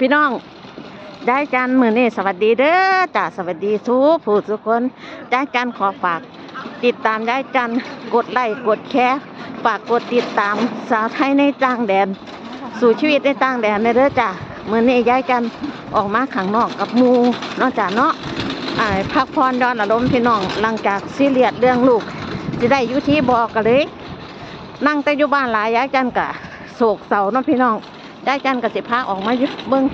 พี่น้องยายจันมือนี่สวัสดีเด้อจ้าสวัสดีทุกผู้ทุกคนยายจันขอฝาก ติดตามยายจันกดไลค์กดแชร์ฝากกดติดตามสาวไทยในต่างแดน สู่ชีวิตในต่างแดนในเด้อจ้ามือนี่ยายจันออกมาข้างนอกกับมูนอกจากเนาะพักผ่อนย้อนอารมณ์พี่น้องหลังจากซีเรียสเรื่องลูกจะได้อยู่ที่บอกกันเลย นั่งแต่อยู่บ้านหลายยายจันกะโศกเศร้าเนาะพี่น้อง ยายจันกะสิพาออกมาอยู่เบิ้ง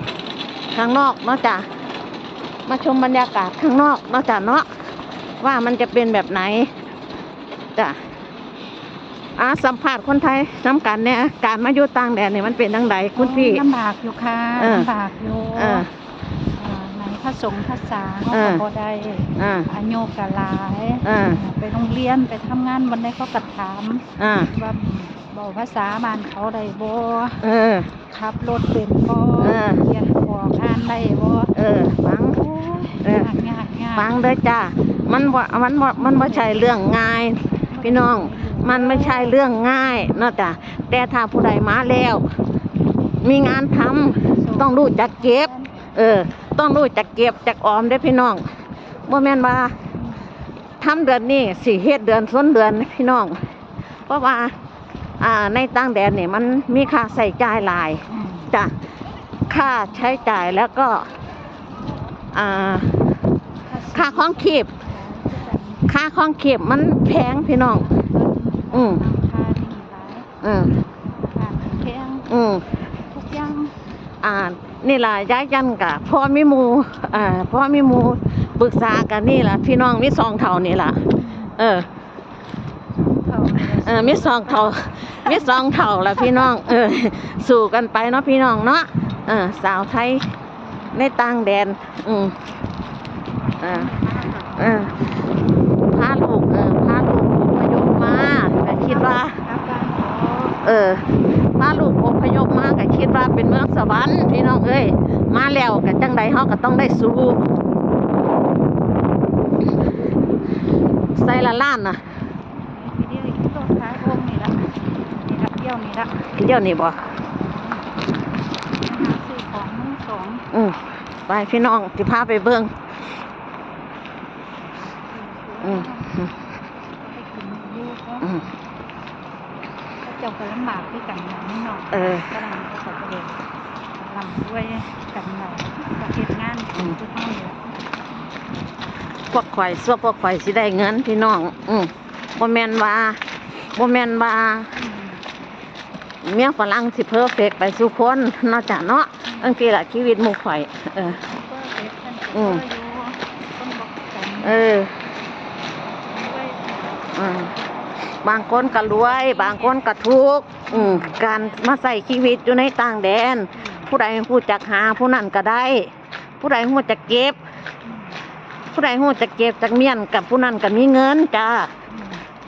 ข้างนอกเนาะจ้ะมาชมบรรยากาศข้างนอกเนาะจ้ะเนาะว่ามันจะเป็นแบบไหนจ้ะอาสัมภาษณ์คนไทยน้ำกันเนี่ยการมาอยู่ต่างแดนเนี่ยมันเป็นทังใดคุณพี่ลำบากอยู่ค่ะเออลำบากอยู่เอออ่าในพระสงฆ์ภาษาเขาเออก็บ่ได้อ่าอายุกะหลายอ่าไปโรงเรียนไปทำงานวันใดเขาก็ถามอ่าว่า บอกภาษาบ้านเขาได้บ่เออ ขับรถเป็นบ่เออเรียนออกอ่านได้บ่เออ ฟัง โอ้ยเออ ยากยากยากฟังเด้อจ้า มันบ่มันบ่มันไม่ใช่เรื่องง่าย พี่น้อง มันไม่ใช่เรื่องง่ายเนาะจ้ะแต่ถ้าผู้ใดมาแล้ว มีงานทำต้องรู้จักเก็บ เออ ต้องรู้จักเก็บจักออมได้อพี่น้องบ่แม่นว่าทำเดือนนี้สิเฮ็ดเดือนส้นเดือนพี่น้อง เพราะว่าอ่า ในต่างแดนนี่มันมีค่าใส่จ่ายหลายอืมจ้ะค่าใช้จ่ายแล้วก็อ่าค่าของขีบค่าของขีบมันแพงพี่น้อง อืมค่านี่หลายอืมค่าแพงอืมทุกอย่างอ่านี่ล่ะย้ายยันกะพ่อมีหมูอ่าพ่อมีหมูปรึกษากันนี่ล่ะพี่น้องมีสองเท่านี่ล่ะเออ เขาเออมีสองเท่ามีสองเท่าละพี่น้อง เออ สู่กันไปเนาะพี่น้องเนาะเออ สาวไทยในต่างแดน อืมเออเออพาลูกเออพาลูกอพยพมาแต่คิดว่าครับบ้านเออมาลูกอพยพมาก็คิดว่าเป็นเมืองสวรรค์พี่น้องเอ้ยมาแล้วก็จังใดเฮาก็ต้องได้สู้ใส่ละล้านน่ะ ทีเดียวอีกต้นท้ายองค์นี่ละนี่ ละเดี่ยวนี่ละเดี๋ยวนี้บ่หาซื้อของมือสองอืมไปพี่น้องสิพาไปเบิ่งอืมอืมไปกินอยู่เพราะอืมเจ้าก็ลำบากด้วยกันอย่างนี้เนาะเออก็ลำก็ขอประเด็นลำด้วยกันหน่อยกับเหตุงานทุกท่านเลยพวกข่อยซัวพวกข่อยสิได้เงินพี่น้อง อืมบ่แม่นว่าบ่แม่นว่า เมียฝรั่งสิเพอร์เฟกต์ไปสู่คนเนาะจ้ะเนาะบางทีล่ะชีวิตหมู่ข่อย เออก็เด็กท่านอืก็มอยู่ต้องบอกกันเออด้วยอืมบางคนก็รวย บางคนก็ทุกข์อืมการมาใส่ชีวิตอยู่ในต่างแดน ผู้ใดผู้จักหาผู้นั้นก็ได้ ผู้ใดผู้จักเก็บ ผู้ใดผู้จักเก็บจักเมียนกับผู้นั้นก็มีเงินจ้า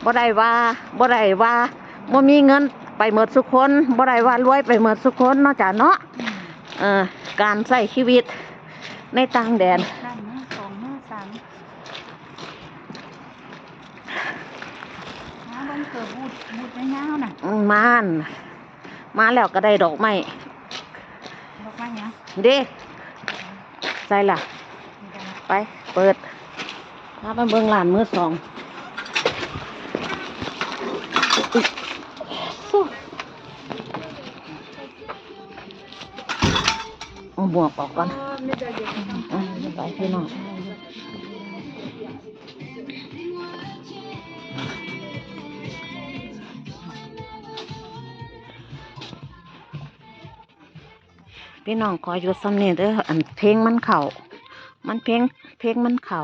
บ่ได้ว่าบ่ได้ว่าบ่มีเงิน ไปหมดสุกคนบ่ได้ว่ารวยไปหมดสุกคนนาะจ้าเนาะเออการใส่ชีวิตในต่างแดนมานมานมาแล้วก็ได้ดอกไม้บอกว่าเนี้ยเด้ใส่ละไปเปิดพาไปเบิ่งร้านมือสอง วกออกก่อนอะไปพี่น้องพี่น้องขออยู่ซ้ำเนี่ยเด้ออันเพลงมันเข่ามันเพลงเพลงมันเข่า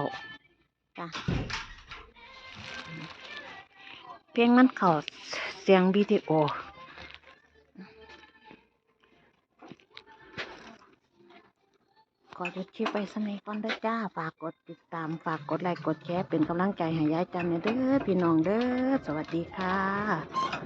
จ้ะเพลงมันเข่าเสียงวิดีโอ ขอหยุดคลิปไปสนิก่อนเด้อจ้า ฝากกดติดตาม ฝากกดไลค์กดแชร์เป็นกำลังใจให้ยายจันเด้อพี่น้องเด้อ สวัสดีค่ะ